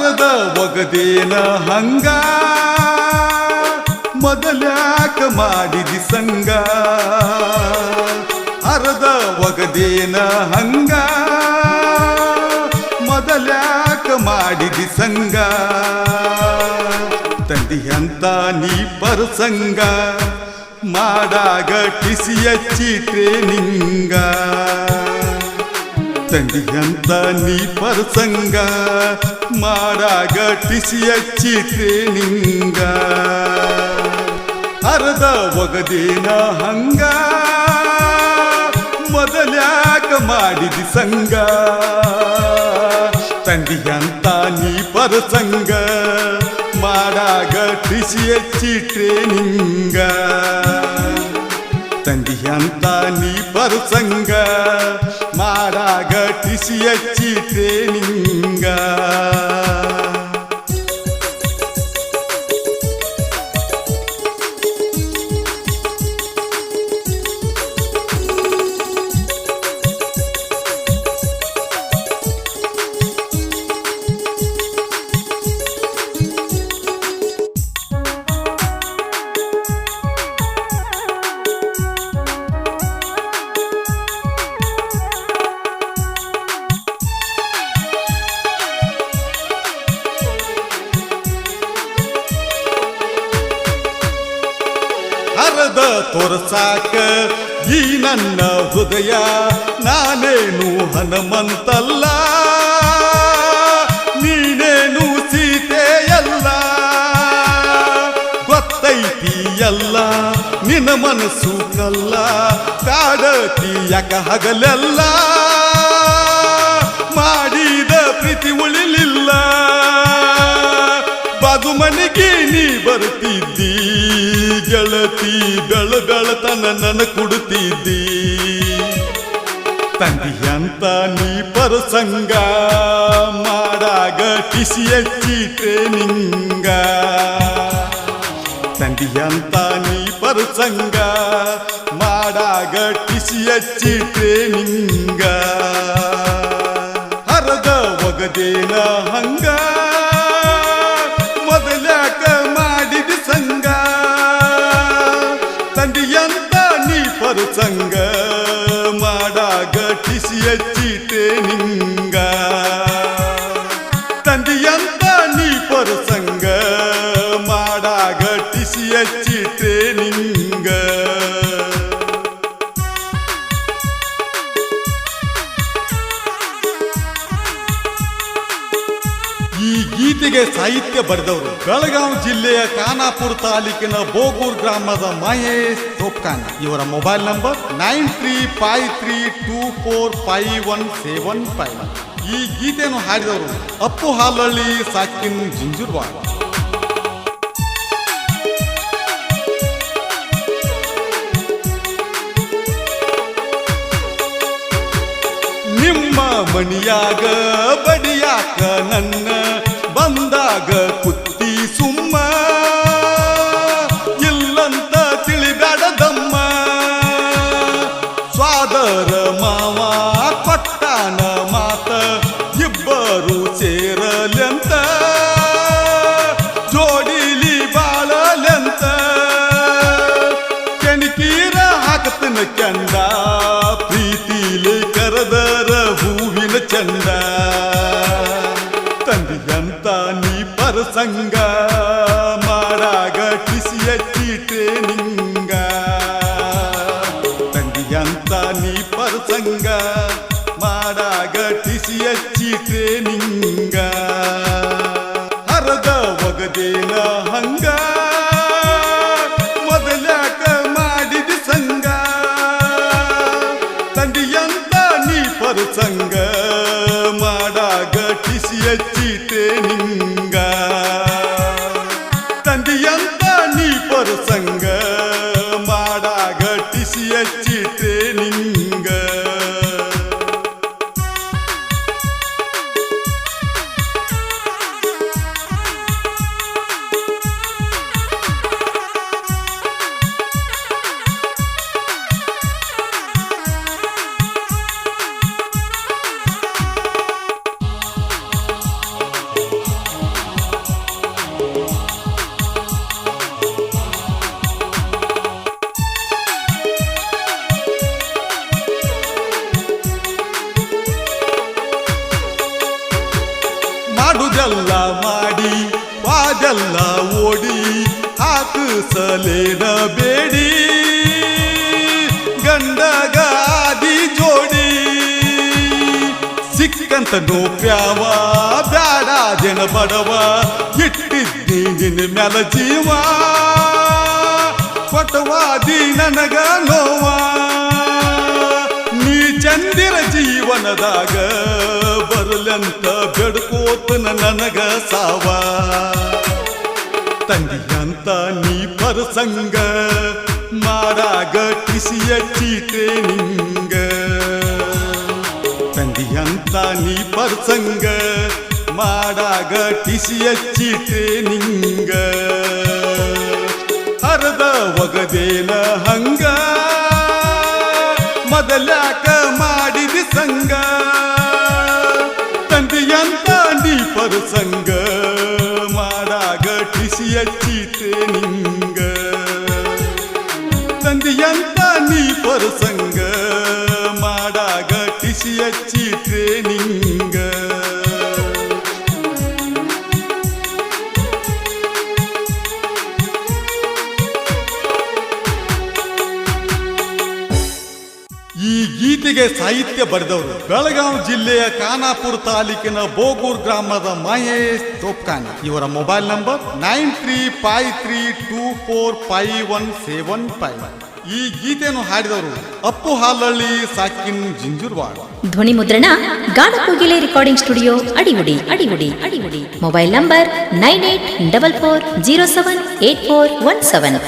ಅರದ ಒಗದೇನ ಹಂಗ. ಮೊದಲ್ಯಾಕ ಮಾಡಿದಿ ಸಂಗ ಅರದ ಒಗದೇನ ಹಂಗ. ಮೊದಲ್ಯಾಕ ಮಾಡಿದಿ ಸಂಗ ತಂದಿ ಅಂತ ನೀ ಪರಸಂಗ. ಮಾಡಾಗ ಟಿಸಿಯಚ್ಚಿ ಟ್ರೇನಿಂಗ ತಂದಿಯಂತ ನೀ ಪರಸಂಗ ಮಾಡಾಗ ಟಿಸಿಯಚ್ಚಿ ಟ್ರೇನಿಂಗ ಅರದ ಒಗದೇನ ಹಂಗ ಮೊದಲ್ಯಾಕ ಮಾಡಿದಿ ಸಂಗ. ತಂದಿಯಂತ ನೀ ಪರಸಂಗ ಮಾಡಾಗ ಟಿಸಿಯಚ್ಚಿ ಟ್ರೇನಿಂಗ ತಂದಿಯಂತ ನೀ ಪರಸಂಗ ಮಾಡಾಗ ಟಿಸಿಯಚ್ಚಿ ಟ್ರೇನಿಂಗ ಹರದ ತೋರ್ಸಾಕ ಈ ನನ್ನ ಹೃದಯ ನಾನೇನು ಹನುಮಂತಲ್ಲ? ನೀನೇನು ಸೀತೆಯಲ್ಲ? ಗೊತ್ತೈತಿಯಲ್ಲ? ನಿನ್ನ ಮನಸ್ಸು ಕಲ್ಲ? ಕಾಡತಿ ಯಾಕ ಹಗಲೆಲ್ಲ? ಮಾಡಿದ ಪ್ರೀತಿ ಉಳಿಲಿಲ್ಲ? ಬಾದು ಮನೆಗೆ ನೀ ಬರ್ತಿದ್ದಿ? ಗೆಳತಿ ಬೆಳ ಬೆಳತನ ನನ ಕೊಡುತ್ತಿದ್ದಿ ತಂದಿಯಂತ ನೀ ಪರಸಂಗ, ಮಾಡಾಗ ಟಿಸಿ ಹಚ್ಚಿ ಟ್ರೇನಿಂಗ ತಂದಿಯಂತ ನೀ ಪರಸಂಗ, ಮಾಡಾಗ ಟಿಸಿ ಹಚ್ಚಿ ಟ್ರೇನಿಂಗ ಹರದ ಒಗದೇನ ಹಂಗ. ನೀ ಮಾಡ ಮಾಡಾಗ ಟಿಸಿ ಹಚ್ಚಿ ಟ್ರೇನಿಂಗ ಗೀತೆಗೆ ಸಾಹಿತ್ಯ ಬರೆದವರು. ಬೆಳಗಾವಿ ಜಿಲ್ಲೆಯ ಖಾನಾಪುರ ತಾಲೂಕಿನ ಬೋಗೂರ್ ಗ್ರಾಮದ ಮಹೇಶ್ ಸೋಪ್ಕಾನ್ ಇವರ mobile number nine three five three two four five one seven five. ಈ ಗೀತೆಯನ್ನು ಹಾಡಿದವರು ಅಪ್ಪು ಹಾಲಳ್ಳಿ, ಸಾಕಿನ್ ಜಿಂಜುರ್ವಾ ನಿಮ್ಮ ಮಣಿಯಾಗ ಬಡಿಯಾಕ ನನ್ನ ತಂದಿಯಂತ ನೀ ಪರಸಂಗ. ಮಾಡಾಗ ಟಿಸಿ ಹಚ್ಚಿ ಟ್ರೇನಿಂಗ ತಂದಿಯಂತ ನೀ ಪರಸಂಗ. ಮಾಡಾಗ ಟಿಸಿ ಚೀಟೆ ನಿಂಗ. ಹರದ ಒಗದೇನ ಹಂಗ. ಮೊದಲ್ಯಾಕ ಮಾಡಿದ ಸಂಗ. ತಂದಿಯಂತ ನೀ ಪರಸಂಗ. ಮಾಡಾಗ ಟಿಸಿ ಹಚ್ಚಿ ಮೋಜಲ್ಲ ಮಾಡಿ, ಬಾಜಲ್ಲ ಓಡಿ, ಹಾಕಿಸಲೇನ ಬೇಡಿ. ಗಂಡಗಾದಿ ಜೋಡಿ, ಸಿಕ್ಕಂತ ನೋಪ್ಯಾವ, ಬ್ಯಾಡ ಜನ ಬಡವ ಇಟ್ಟಿದ್ದೀನಿ ಮ್ಯಾಲ ಜೀವ. ಪಟವಾದಿ ನನಗ ನೋವ, ನೀ ಚಂದಿರ ಜೀವನದಾಗ ಬೆಡ್ಕೋತನ ನನಗ ಸಾವ. ತಂಗಿಯಂತ ನೀ ಪರಸಂಗ ಮಾಡಾಗ ಟಿಸಿಯ ಚೀಟೆ ನಿಂಗ. ತಂಗಿಯಂತ ನೀ ಪರಸಂಗ ಮಾಡಾಗ ಟಿಸಿಯ ಚೀಟೆ ನಿಂಗ. ಹರದ ಒಗದೇನ ಹಂಗ ಮೊದಲ್ಯಾಕ ನೀ ಸಾಹಿತ್ಯ ಬರೆದವರು. ಬೆಳಗಾವಿ ಜಿಲ್ಲೆಯ ಖಾನಾಪುರ ತಾಲೂಕಿನ ಬೋಗೂರ್ ಗ್ರಾಮದ ಮಹೇಶ್ ತೋಪ್ಕಾನಿ ಇವರ mobile number nine three five three two four five one seven five. ಈ ಗೀತೆಯನ್ನು ಹಾಡಿದವರು ಅಪ್ಪು ಹಾಲಳ್ಳಿ ಸಾಕಿನ್ ಜಿಂಜುರ್ವಾಡ್. ಧ್ವನಿ ಮುದ್ರಣ Ganakogile recording studio, Adigudi Adigudi Adigudi. Mobile number nine eight double four zero seven eight four one seven.